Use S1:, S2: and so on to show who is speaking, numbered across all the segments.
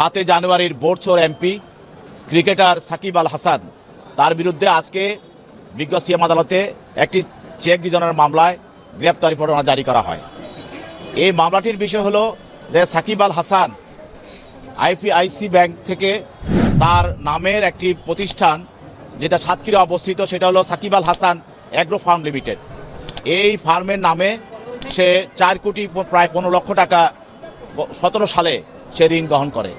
S1: সাতই জানুয়ারির বোরচোর এমপি, ক্রিকেটার সাকিব আল হাসান। তার বিরুদ্ধে আজকে বিজ্ঞ সিএম আদালতে একটি চেক ডিজনের মামলায় গ্রেপ্তারি পরোয়ানা জারি করা হয়। এই মামলাটির বিষয় হলো যে সাকিব আল হাসান আইপিআইসি ব্যাংক থেকে তার নামের একটি প্রতিষ্ঠান যেটা সাতক্ষীরা অবস্থিত, সেটা হলো Shakib Al Hasan agro farm limited. এই ফার্মের নামে সে চার কোটি প্রায় পনেরো লক্ষ টাকা, সতেরো সালে সে ঋণ গ্রহণ করে।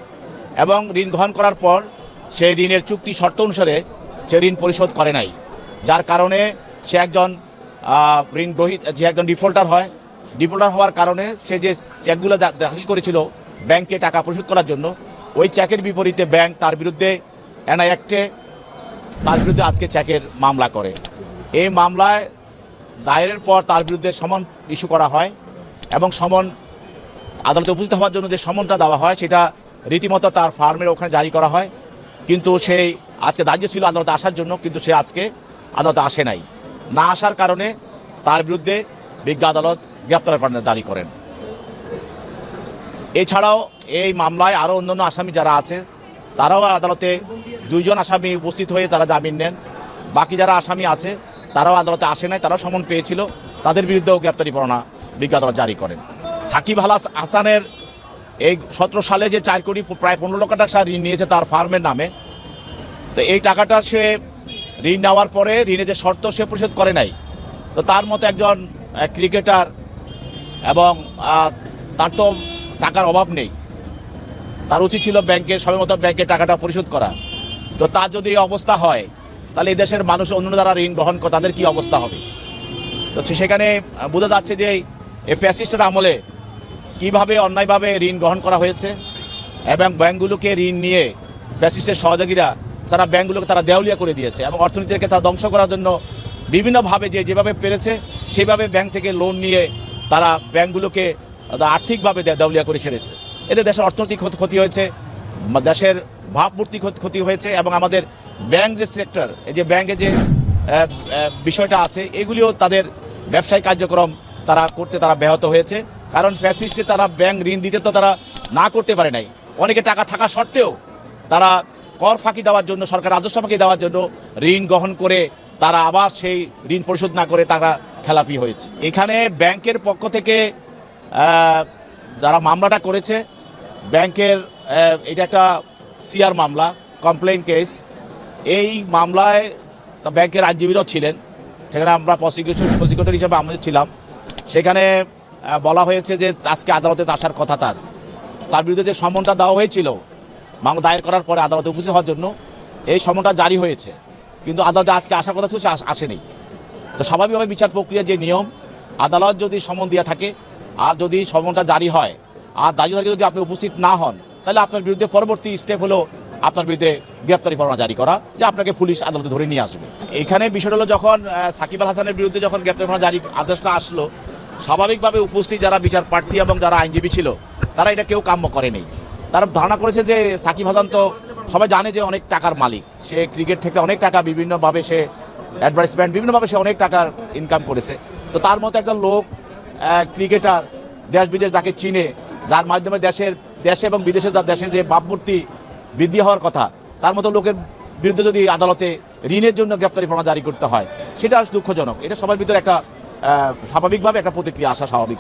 S1: এবং ঋণ গ্রহণ করার পর সে ঋণের চুক্তি শর্ত অনুসারে সে ঋণ পরিশোধ করে নাই। যার কারণে সে একজন ঋণ গ্রহীত, যে একজন ডিফল্টার হয়, ডিফল্টার হওয়ার কারণে সে যে চেকগুলো দাখিল করেছিল ব্যাংকে টাকা পরিশোধ করার জন্য, ওই চেকের বিপরীতে ব্যাংক তার বিরুদ্ধে, এনআই অ্যাক্টে তার বিরুদ্ধে আজকে চেকের মামলা করে। এই মামলায় দায়েরের পর তার বিরুদ্ধে সমন ইস্যু করা হয় এবং সমন আদালতে উপস্থিত হওয়ার জন্য যে সমনটা দেওয়া হয়, সেটা রীতিমতো তার ফার্মের ওখানে জারি করা হয়। কিন্তু সেই আজকে দায়িত্ব ছিল আদালতে আসার জন্য, কিন্তু সে আজকে আদালতে আসে নাই। না আসার কারণে তার বিরুদ্ধে বিজ্ঞ আদালত গ্রেপ্তার পরোয়ানা জারি করেন। এছাড়াও এই মামলায় আরও অন্যান্য আসামি যারা আছে, তারাও আদালতে দুইজন আসামি উপস্থিত হয়ে তারা জামিন নেন। বাকি যারা আসামি আছে, তারাও আদালতে আসে নাই, তারাও সমন পেয়েছিল। তাদের বিরুদ্ধেও গ্রেপ্তারি পরোয়ানা বিজ্ঞ আদালত জারি করেন। সাকিব আল হাস- হাসানের এই সতেরো সালে যে চার কোটি প্রায় পনেরো লক্ষ টাকা ঋণ নিয়েছে তার ফার্মের নামে, তো এই টাকাটা সে ঋণ নেওয়ার পরে ঋণের যে শর্ত সে পরিশোধ করে নাই। তো তার মতো একজন ক্রিকেটার এবং তার তো টাকার অভাব নেই। তার উচিত ছিল ব্যাংকের সময় মতো ব্যাংকের টাকাটা পরিশোধ করা। তো তার যদি এই অবস্থা হয়, তাহলে এই দেশের মানুষ অন্য যারা ঋণ গ্রহণ করে, তাদের কি অবস্থা হবে? তো সেখানে বোঝা যাচ্ছে যে এই প্যাসিস্টের আমলে কীভাবে অন্যায়ভাবে ঋণ গ্রহণ করা হয়েছে এবং ব্যাংকগুলোকে ঋণ নিয়ে প্যাসিস্টের সহযোগীরা, তারা ব্যাংকগুলোকে তারা দেউলিয়া করে দিয়েছে এবং অর্থনীতিকে তারা ধ্বংস করার জন্য বিভিন্নভাবে যে যেভাবে পেরেছে, সেভাবে ব্যাংক থেকে লোন নিয়ে তারা ব্যাংকগুলোকে আর্থিকভাবে দেউলিয়া করে ছেড়েছে এতে দেশের অর্থনৈতিক ক্ষতি- হয়েছে, দেশের ভাবমূর্তি ক্ষতি- হয়েছে এবং আমাদের ব্যাংক যে সেক্টর, এই যে ব্যাংকে যে বিষয়টা আছে, এগুলিও তাদের ব্যবসায়িক কার্যক্রম তারা করতে তারা ব্যাহত হয়েছে। কারণ ফ্যাসিস্টে তারা ব্যাংক ঋণ দিতে তো তারা না করতে পারে নাই। অনেকে টাকা থাকা সত্ত্বেও তারা কর ফাঁকি দেওয়ার জন্য, সরকার রাজস্ব ফাঁকি দেওয়ার জন্য ঋণ গ্রহণ করে তারা আবার সেই ঋণ পরিশোধ না করে তারা খেলাপি হয়েছে। এখানে ব্যাংকের পক্ষ থেকে যারা মামলাটা করেছে, ব্যাংকের এটা একটা সিআর মামলা কমপ্লেন কেস এই মামলায় ব্যাংকের আইনজীবীরাও ছিলেন, সেখানে আমরা প্রসিকিউশন প্রসিকিউটর হিসেবে আমরা ছিলাম। সেখানে বলা হয়েছে যে আজকে আদালতে আসার কথা তার। তার বিরুদ্ধে যে সমনটা দেওয়া হয়েছিল, মামলা দায়ের করার পরে আদালতে উপস্থিত হওয়ার জন্য এই সমনটা জারি হয়েছে। কিন্তু আদালতে আজকে আসার কথা ছিল, সে আসেনি। তো স্বাভাবিকভাবে বিচার প্রক্রিয়া যে নিয়ম, আদালত যদি সমন দিয়ে থাকে, আর যদি সমনটা জারি হয়, আর দায়ী যদি আপনি উপস্থিত না হন, তাহলে আপনার বিরুদ্ধে পরবর্তী স্টেপ হলো আপনার বিরুদ্ধে গ্রেপ্তারি পরোয়ানা জারি করা, যে আপনাকে পুলিশ আদালতে ধরে নিয়ে আসবে। এখানে বিষয়টা হলো যখন সাকিব আল হাসানের বিরুদ্ধে যখন গ্রেপ্তারি পরোয়ানা জারি আদেশটা আসলো স্বাভাবিকভাবে উপস্থিত যারা বিচার প্রার্থী এবং যারা আইনজীবী ছিল, তারা এটা কেউ কাম্য করেনি। তারা ধারণা করেছে যে সাকিব হাসান তো সবাই জানে যে অনেক টাকার মালিক। সে ক্রিকেট থেকে অনেক টাকা বিভিন্নভাবে সে অ্যাডভার্টাইজমেন্ট বিভিন্নভাবে সে অনেক টাকার ইনকাম করেছে। তো তার মতো একটা লোক ক্রিকেটার দেশ বিদেশ যাকে চিনে, যার মাধ্যমে দেশের, দেশে এবং বিদেশে যার দেশের যে ভাবমূর্তি বৃদ্ধি হওয়ার কথা, তার মতো লোকের বিরুদ্ধে যদি আদালতে ঋণের জন্য গ্রেপ্তারি পরোয়ানা জারি করতে হয়, সেটা দুঃখজনক। এটা সবার ভিতরে একটা স্বাভাবিকভাবে একটা প্রতিক্রিয়া আসা স্বাভাবিক।